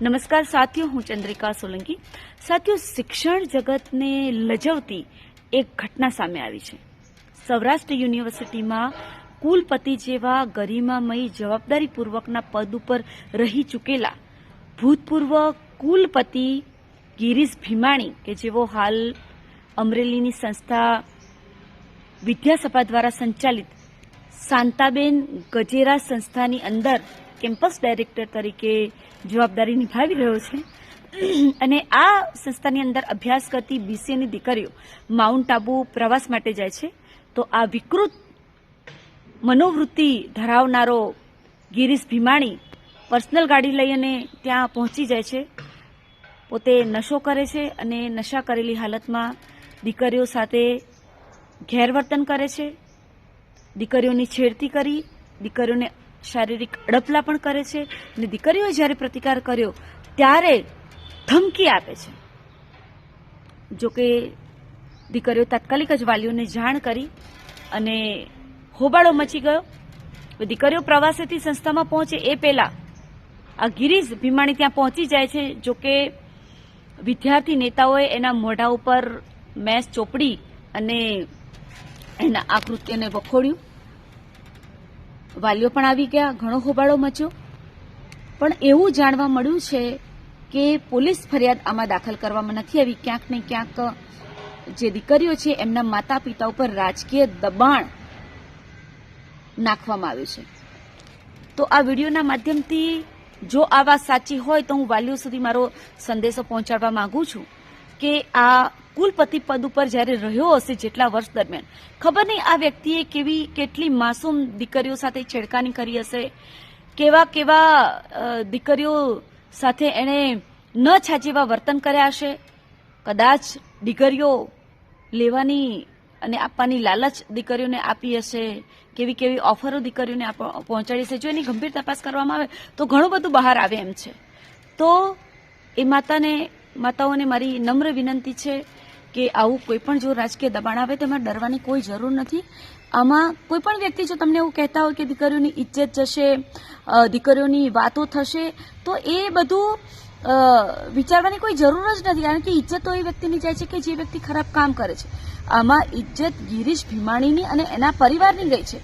નમસ્કાર સાથીઓ, હું ચંદ્રિકા સોલંકી. સાથીઓ, શિક્ષણ જગતને લજવતી એક ઘટના સામે આવી છે. સૌરાષ્ટ્ર યુનિવર્સિટીમાં કુલપતિ જેવા ગરિમામયી જવાબદારીપૂર્વકના પદ ઉપર રહી ચૂકેલા ભૂતપૂર્વ કુલપતિ ગિરીશ ભીમાણી, કે જેઓ હાલ અમરેલીની સંસ્થા વિદ્યાસભા દ્વારા સંચાલિત શાંતાબેન ગજેરા સંસ્થાની અંદર કેમ્પસ ડાયરેક્ટર તરીકે જવાબદારી નિભાવી રહ્યો છે. અને આ સંસ્થાની અંદર અભ્યાસ કરતી બીસીએની દીકરીઓ માઉન્ટ આબુ પ્રવાસ માટે જાય છે. તો આ વિકૃત મનોવૃત્તિ ધરાવનારો ગિરીશ ભીમાણી પર્સનલ ગાડી લઈ અને ત્યાં પહોંચી જાય છે. પોતે નશો કરે છે અને નશા કરેલી હાલતમાં દીકરીઓ સાથે ગેરવર્તન કરે છે. દીકરીઓની છેડતી કરી, દીકરીઓને શારીરિક અડપલા પણ કરે છે અને દીકરીઓએ જ્યારે પ્રતિકાર કર્યો, ત્યારે ધમકી આપે છે. જોકે દીકરીઓ તાત્કાલિક જ વાલીઓને જાણ કરી અને હોબાળો મચી ગયો. દીકરીઓ પ્રવાસેથી સંસ્થામાં પહોંચે એ પહેલાં આ ગિરીશ ભીમાણી ત્યાં પહોંચી જાય છે. જોકે વિદ્યાર્થી નેતાઓએ એના મોઢા ઉપર મેસ ચોપડી અને એના આ કૃત્યને વખોડ્યું. વાલીઓ પણ આવી ગયા, ઘણો હોબાળો મચ્યો. પણ એવું જાણવા મળ્યું છે કે પોલીસ ફરિયાદ આમાં દાખલ કરવામાં નથી આવી. ક્યાંક ને ક્યાંક જે દીકરીઓ છે, એમના માતા પિતા ઉપર રાજકીય દબાણ નાખવામાં આવ્યું છે. તો આ વિડીયોના માધ્યમથી જો આ વાત સાચી હોય, તો હું વાલીઓ સુધી મારો સંદેશો પહોંચાડવા માંગુ છું કે આ કુલપતિ પદ ઉપર જ્યારે રહ્યો હશે જેટલા વર્ષ દરમિયાન, ખબર નહીં આ વ્યક્તિએ કેવી, કેટલી માસૂમ દીકરીઓ સાથે છેડખાની કરી હશે? કેવા કેવા દીકરીઓ સાથે એણે ન છાજેવા વર્તન કર્યા હશે? કદાચ દીકરીઓ લેવાની અને આપવાની લાલચ દીકરીઓને આપી હશે? કેવી કેવી ઓફરો દીકરીઓને પહોંચાડી હશે? જો એની ગંભીર તપાસ કરવામાં આવે, તો ઘણું બધું બહાર આવે એમ છે. તો એ માતાને, માતાઓને મારી નમ્ર વિનંતી છે કે આવું કોઈ પણ જો રાજકીય દબાણ આવે તેમાં ડરવાની કોઈ જરૂર નથી. આમાં કોઈ પણ વ્યક્તિ જો તમને એવું કહેતા હોય કે દીકરીઓની ઇજ્જત જશે દીકરીઓની વાતો થશે, તો એ બધું વિચારવાની કોઈ જરૂર જ નથી. કારણ કે ઇજ્જત તો એ વ્યક્તિની જાય છે કે જે વ્યક્તિ ખરાબ કામ કરે છે. આમાં ઇજ્જત ગિરીશ ભીમાણીની અને એના પરિવારની ગઈ છે.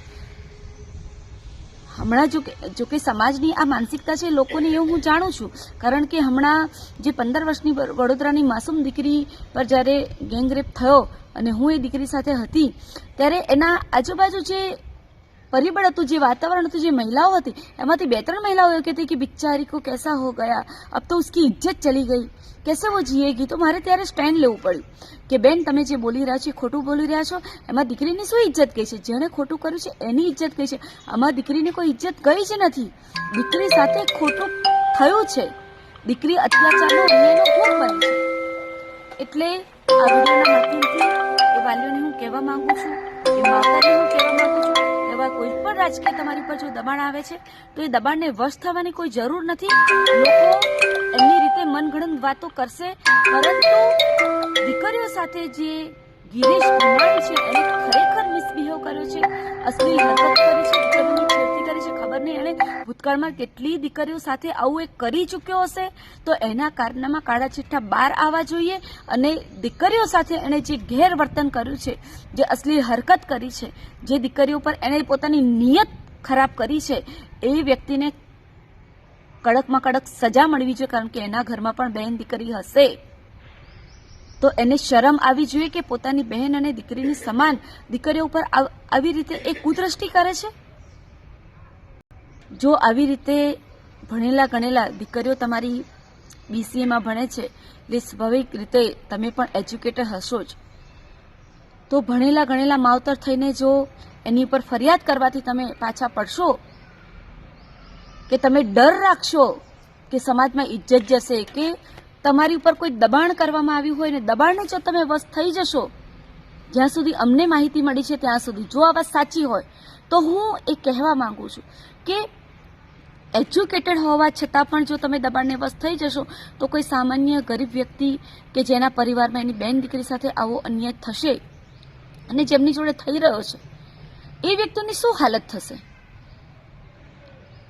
હમણાં જો કે જો સમાજની આ માનસિકતા છે લોકોની એવું હું જાણું છું. કારણ કે હમણાં જે પંદર વર્ષની વડોદરાની માસૂમ દીકરી પર જ્યારે ગેંગરેપ થયો અને હું એ દીકરી સાથે હતી, ત્યારે એના આજુબાજુ જે પરિબળ હતું, જે વાતાવરણ હતું, જે મહિલાઓ હતી, એમાંથી બે ત્રણ મહિલાઓ એવું કહેતી કે બિચારી કો કેસા હો ગયા? અબ તો ઉસકી ઇજ્જત ચલી ગઈ. કેસે વો જીએગી? તો મારે ત્યારે સ્ટેન્ડ લેવું પડ્યું. કે બેન, તમે જે બોલી રહ્યા છો ખોટું બોલી રહ્યા છો? એમાં દીકરીની શું ઇજ્જત કહી છે? જેણે ખોટું કર્યું છે, એની ઇજ્જત કહી છે? આમાં દીકરીની કોઈ ઇજ્જત ગઈ જ નથી. દીકરી સાથે ખોટું થયું છે. દીકરી અત્યાચારનો રિયાનો ભોગ બની છે? એટલે આ વિડીયોના માધ્યમથી એ વાલીઓને હું કહેવા માગું છું કે રાજકીય તમારી પર જો દબાણ આવે છે, તો એ દબાણને વશ થવાની કોઈ જરૂર નથી. લોકો એમની રીતે મનગણન વાતો કરશે, પરંતુ દીકરીઓ સાથે જે ગિરીશ કુમાર છે, એને ખરેખર મિસબિહેવ કર્યો છે અસલી હરકત કરી છે છે, ખબર નહીં. એણે ભૂતકાળમાં કેટલી દીકરીઓ સાથે આવું એક કરી ચૂક્યો હશે? તો એના કારનામાં કાળા ચિઠ્ઠા બહાર આવવા જોઈએ અને દીકરીઓ સાથે એણે જે ગેરવર્તન કર્યું છે, જે અસલી હરકત કરી છે, જે દીકરીઓ પર એણે પોતાની નિયત ખરાબ કરી છે, એ વ્યક્તિને કડકમાં કડક સજા મળવી જોઈએ, કારણ કે એના ઘરમાં પણ બહેન દીકરી હશે. તો એને શરમ આવી જોઈએ કે પોતાની બહેન અને દીકરીની સમાન દીકરીઓ ઉપર આવી રીતે એ કુદ્રષ્ટિ કરે છે? જો આવી રીતે ભણેલા ગણેલા દીકરીઓ તમારી બીસીએમાં ભણે છે, એટલે સ્વાભાવિક રીતે તમે પણ એજ્યુકેટર હશો જ. તો ભણેલા ગણેલા માવતર થઈને જો એની ઉપર ફરિયાદ કરવાથી તમે પાછા પડશો? કે તમે ડર રાખશો કે સમાજમાં ઇજ્જત જશે? કે તમારી ઉપર કોઈ દબાણ કરવામાં આવ્યું હોય ને દબાણને જો તમે વશ થઈ જશો, જ્યાં સુધી અમને માહિતી મળી છે ત્યાં સુધી, જો આ વાત સાચી હોય, તો હું એ કહેવા માંગુ છું કે એજ્યુકેટેડ હોવા છતાં પણ જો તમે દબાણને વશ થઈ જશો, તો કોઈ સામાન્ય ગરીબ વ્યક્તિ કે જેના પરિવારમાં એની બેન દીકરી સાથે આવો અન્યાય થશે અને જેમની જોડે થઈ રહ્યો છે, એ વ્યક્તિની શું હાલત થશે?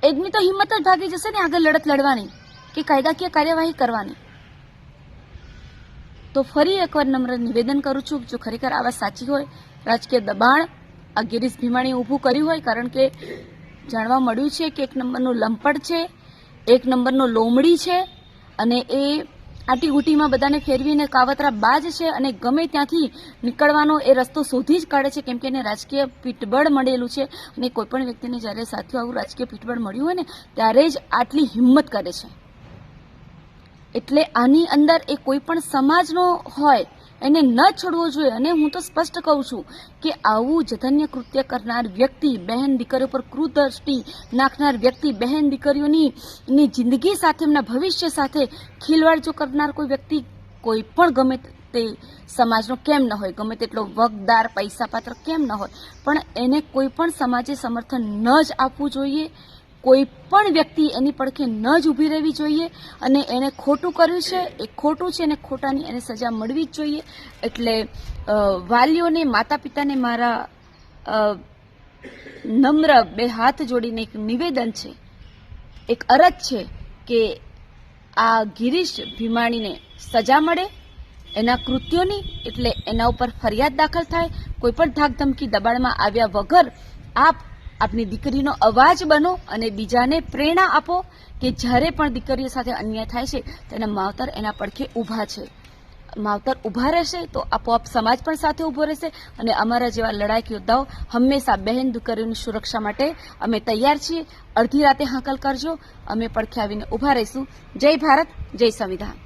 એમની તો હિંમત જ ભાગી જશે ને આગળ લડત લડવાની કે કાયદાકીય કાર્યવાહી કરવાની. તો ફરી એકવાર નમ્ર નિવેદન કરું છું, જો ખરેખર આ વાત સાચી હોય, રાજકીય દબાણ, આ ગિરીશ ભીમાણીએ ઊભું કર્યું હોય, કારણ કે જાણવા મળ્યું છે કે એક નંબરનો લંપટ છે, એક નંબરનો લોમડી છે અને એ આટીગુટીમાં બધાને ફેરવીને કાવતરા બાજ છે અને ગમે ત્યાંથી નીકળવાનો એ રસ્તો શોધી જ કાઢે છે, કેમ કે એને રાજકીય પીઠબળ મળેલું છે અને કોઈપણ વ્યક્તિને જ્યારે સાથીઓ આવું રાજકીય પીઠબળ મળ્યું હોય ને, ત્યારે જ આટલી હિંમત કરે છે. એટલે આની અંદર એ કોઈ પણ સમાજનો હોય એને ન છોડવો જોઈએ. અને હું તો સ્પષ્ટ કહું છું કે આવું જધન્ય કૃત્ય કરનાર વ્યક્તિ, બહેન દીકરીઓ પર કૃદ્રષ્ટિ નાખનાર વ્યક્તિ, બહેન, દીકરીઓની જિંદગી સાથે, એમના ભવિષ્ય સાથે ખીલવાડ જો કરનાર કોઈ વ્યક્તિ કોઈ પણ ગમે તે સમાજનો કેમ ન હોય, ગમે તેટલો વગદાર પૈસા પાત્ર કેમ ન હોય. પણ એને કોઈ પણ સમાજે સમર્થન ન જ આપવું જોઈએ. કોઈ પણ વ્યક્તિ એની પડખે ન જ ઊભી રહેવી જોઈએ અને એણે ખોટું કર્યું છે, એ ખોટું છે અને ખોટાની એને સજા મળવી જ જોઈએ. એટલે વાલીઓને માતા પિતાને મારા નમ્ર બે હાથ જોડીને એક નિવેદન છે. એક અરજ છે કે આ ગિરીશ ભીમાણીને સજા મળે, એના કૃત્યોની, એટલે એના ઉપર ફરિયાદ દાખલ થાય, કોઈ પણ ધાક ધમકી દબાણમાં આવ્યા વગર આપ આપની દીકરીનો અવાજ બનો અને બીજાને પ્રેરણા આપો કે જ્યારે પણ દીકરીઓ સાથે અન્યાય થાય છે, તેના માવતર એના પડખે ઊભા છે. માવતર ઊભા રહેશે તો આપોઆપ સમાજ પણ સાથે ઊભો રહેશે અને અમારા જેવા લડાયક યોદ્ધાઓ હંમેશા બહેન દીકરીઓની સુરક્ષા માટે અમે તૈયાર છીએ. અડધી રાતે હાંકલ કરજો. અમે પડખે આવીને ઊભા રહીશું. જય ભારત, જય સંવિધાન.